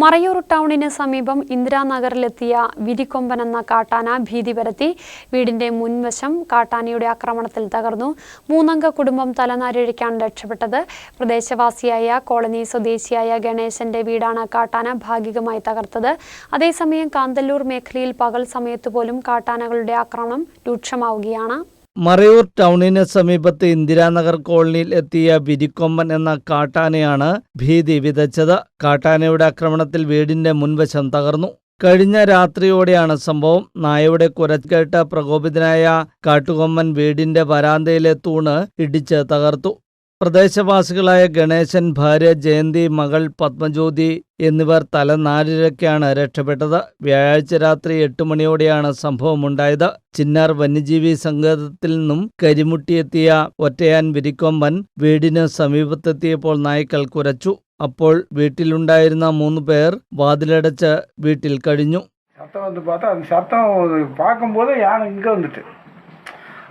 മറയൂർ ടൗണിന് സമീപം ഇന്ദിരാനഗറിലെത്തിയ വിരിക്കൊമ്പൻ എന്ന കാട്ടാന ഭീതി പരത്തി. വീടിന്റെ മുൻവശം കാട്ടാനയുടെ ആക്രമണത്തിൽ തകർന്നു. മൂന്നംഗ കുടുംബം തലനാരിഴയ്ക്കാണ് രക്ഷപ്പെട്ടത് പ്രദേശവാസിയായ കോളനി സ്വദേശിയായ ഗണേശന്റെ വീടാണ് കാട്ടാന ഭാഗികമായി തകർത്തത്. അതേസമയം കാന്തല്ലൂർ മേഖലയിൽ പകൽ സമയത്തുപോലും കാട്ടാനകളുടെ ആക്രമണം രൂക്ഷമാവുകയാണ്. മറയൂർ ടൗണിന് സമീപത്ത് ഇന്ദിരാനഗർ കോളനിയിൽ എത്തിയ വിരിക്കൊമ്പൻ എന്ന കാട്ടാനയാണ് ഭീതി വിതച്ചത്. കാട്ടാനയുടെ ആക്രമണത്തിൽ വീടിന്റെ മുൻവശം തകർന്നു. കഴിഞ്ഞ രാത്രിയോടെയാണ് സംഭവം. നായയുടെ കുരക്കേട്ട് പ്രകോപിതനായ കാട്ടുകൊമ്മൻ വീടിന്റെ വരാന്തയിലെ തൂണ് ഇടിച്ച് തകർത്തു. പ്രദേശവാസികളായ ഗണേശൻ ഭാര്യ ജയന്തി മകൾ പത്മജ്യോതി എന്നിവർ തലനാരിഴയ്ക്കാണ് രക്ഷപ്പെട്ടത് വ്യാഴാഴ്ച രാത്രി എട്ട് മണിയോടെയാണ് സംഭവമുണ്ടായത് ചിന്നാർ വന്യജീവി സങ്കേതത്തിൽ നിന്നും കരിമുട്ടിയെത്തിയ ഒറ്റയാൻ വിരിക്കൊമ്പൻ വീടിന് സമീപത്തെത്തിയപ്പോൾ നായ്ക്കൾ കുരച്ചു അപ്പോൾ വീട്ടിലുണ്ടായിരുന്ന മൂന്ന് പേർ വാതിലടച്ച് വീട്ടിൽ കഴിഞ്ഞു சத்தம் வந்து பார்த்தா அந்த சத்தம் பார்க்கும்போது யானை இங்கே வந்துட்டு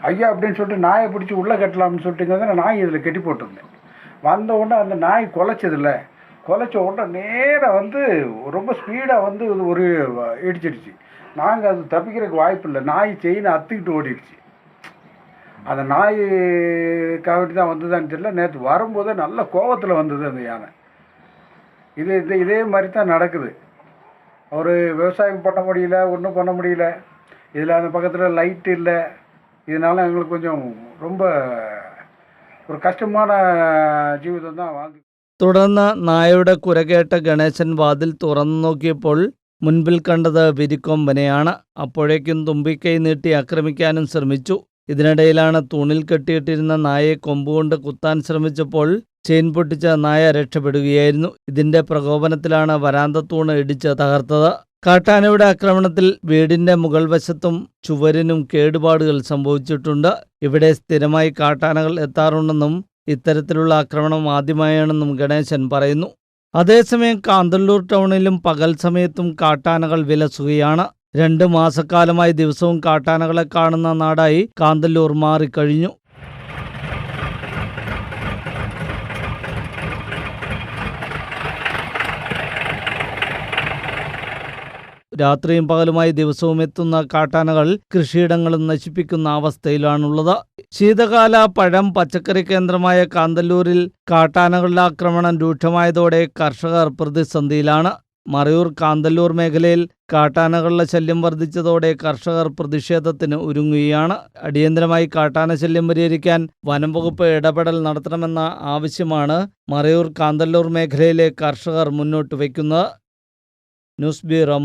ஐயா அப்படின்னு சொல்லிட்டு நாயை பிடிச்சி உள்ளே கட்டலாம்னு சொல்லிட்டு நான் நாய் இதில் கட்டி போட்டிருந்தேன். வந்த உடனே அந்த நாய் குலைச்சதில்ல. குலைச்ச உடனே நேராக வந்து ரொம்ப ஸ்பீடாக வந்து ஒரு இடிச்சிடுச்சு. நாங்கள் அது தப்பிக்கிறதுக்கு வாய்ப்பு இல்லை. நாய் செயினை அத்துக்கிட்டு ஓடிடுச்சு. அந்த நாய் காவட்டி தான் வந்ததான்னு தெரியல. நேற்று வரும்போதே நல்ல கோவத்தில் வந்தது அந்த யானை. இது இது இதே மாதிரி தான் நடக்குது. ஒரு விவசாயம் பண்ண முடியல ஒன்றும் பண்ண முடியல. இதில் அந்த பக்கத்தில் லைட் இல்லை. இதனால எங்களுக்கு கொஞ்சம் ரொம்ப ஒரு கஷ்டமான ஜீவிதம் தான் வாழ்ந்து തുടർന്ന് നായയുടെ കുരകേട്ട ഗണേശൻ വാതിൽ തുറന്നു നോക്കിയപ്പോൾ മുൻപിൽ കണ്ടത് വിരിക്കൊമ്പനെയാണ് അപ്പോഴേക്കും തുമ്പിക്കൈ നീട്ടി ആക്രമിക്കാനും ശ്രമിച്ചു ഇതിനിടയിലാണ് തൂണിൽ കെട്ടിയിട്ടിരുന്ന നായയെ കൊമ്പുകൊണ്ട് കുത്താൻ ശ്രമിച്ചപ്പോൾ ചെയിൻ പൊട്ടിച്ച നായ രക്ഷപ്പെടുകയായിരുന്നു ഇതിന്റെ പ്രകോപനത്തിലാണ് വരാന്ത തൂണ് ഇടിച്ച് തകർത്തത് കാട്ടാനയുടെ ആക്രമണത്തിൽ വീടിന്റെ മുകൾ വശത്തും ചുവരിനും കേടുപാടുകൾ സംഭവിച്ചിട്ടുണ്ട്. ഇവിടെ സ്ഥിരമായി കാട്ടാനകൾ എത്താറുണ്ടെന്നും ഇത്തരത്തിലുള്ള ആക്രമണം ആദ്യമായാണെന്നും ഗണേശൻ പറയുന്നു. അതേസമയം കാന്തല്ലൂർ ടൗണിലും പകൽ സമയത്തും കാട്ടാനകൾ വിലസുകയാണ്. രണ്ട് മാസക്കാലമായി ദിവസവും കാട്ടാനകളെ കാണുന്ന നാടായി കാന്തല്ലൂർ മാറിക്കഴിഞ്ഞു. രാത്രിയും പകലുമായി ദിവസവും എത്തുന്ന കാട്ടാനകൾ കൃഷിയിടങ്ങളും നശിപ്പിക്കുന്ന അവസ്ഥയിലാണുള്ളത്. ശീതകാല പഴം പച്ചക്കറി കേന്ദ്രമായ കാന്തല്ലൂരിൽ കാട്ടാനകളുടെ ആക്രമണം രൂക്ഷമായതോടെ കർഷകർ പ്രതിസന്ധിയിലാണ്. മറയൂർ കാന്തല്ലൂർ മേഖലയിൽ കാട്ടാനകളുടെ ശല്യം വർദ്ധിച്ചതോടെ കർഷകർ പ്രതിഷേധത്തിന് ഒരുങ്ങുകയാണ്. അടിയന്തരമായി കാട്ടാന ശല്യം പരിഹരിക്കാൻ വനം വകുപ്പ് ഇടപെടൽ നടത്തണമെന്ന ആവശ്യമാണ് മറയൂർ കാന്തല്ലൂർ മേഖലയിലെ കർഷകർ മുന്നോട്ട് വയ്ക്കുന്നത്. News bureau